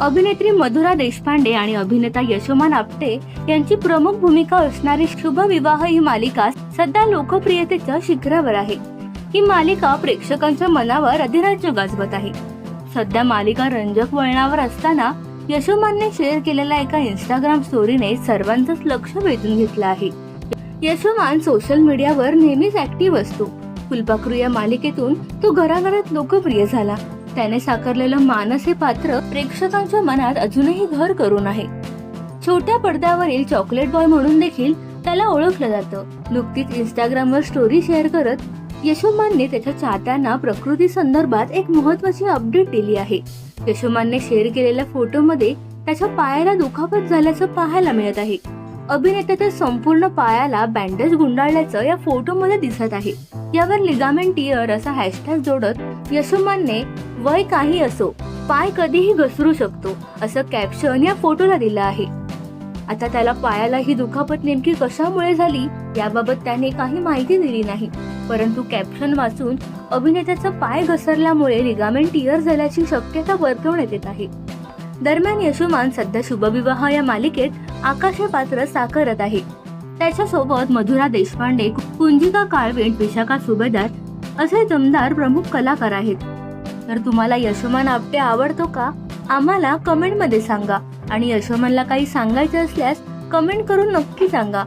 अभिनेत्री मधुरा देशपांडे आणि अभिनेता यशोमान आपटे यांची प्रमुख भूमिका असणारी शुभ विवाह ही मालिका सध्या लोकप्रियतेच्या शिखरावर आहे. ही मालिका प्रेक्षकांच्या मनावर अधिराज्य गाजवत आहे. सध्या मालिका रंजक वळणावर असताना यशोमानने शेअर केलेल्या एका इंस्टाग्राम स्टोरीने सर्वांचंच लक्ष वेधून घेतलं आहे. यशोमान सोशल मीडियावर नेहमीच ऍक्टिव्ह असतो. फुलपाखरू या मालिकेतून तो घराघरात लोकप्रिय झाला. त्याने साकारलेलं मानस हे पात्र प्रेक्षकांच्या मनात अजूनही घर करून आहे. छोट्या पडद्यावरील चॉकलेट बॉय म्हणून देखील त्याला ओळखलं जातं. नुकतीच इंस्टाग्रामवर स्टोरी शेअर करत यशोमानने त्याच्या चाहत्यांना प्रकृती संदर्भात एक महत्वाची अपडेट दिली आहे. यशोमानने शेअर केलेल्या फोटोमध्ये त्याच्या पायाला दुखापत झाल्याचं पाहायला मिळत आहे. अभिनेत्याच्या संपूर्ण पायाला बँडेज गुंडाळल्याचं या फोटोमध्ये दिसत आहे. यावर लिगामेंट इयर असा हॅशटॅग जोडत यशोमानने वय काही असो पाय कधीही घसरू शकतो असं कॅप्शन या फोटोला दिलं आहे. आता त्याला पायाला ही दुखापत नेमकी कशामुळे झाली याबाबत त्याने काही माहिती दिली नाही. परंतु कॅप्शन वाचून अभिनेत्याचा पाय घसरल्यामुळे लिगामेंट टियर झाल्याची शक्यता वर्तवण्यात येत आहे. दरम्यान यशोमान सध्या शुभविवाह या मालिकेत आकाशे पात्र साकारत आहे. त्याच्यासोबत मधुरा देशपांडे कुंजिका काळवेट विशाखा सुभेदार असे दमदार प्रमुख कलाकार आहेत. तर तुम्हाला यशोमान आपटे आवडतो का? आम्हाला कमेंटमध्ये सांगा. आणि यशोमनला काही सांगायचं असल्यास कमेंट करून नक्की सांगा.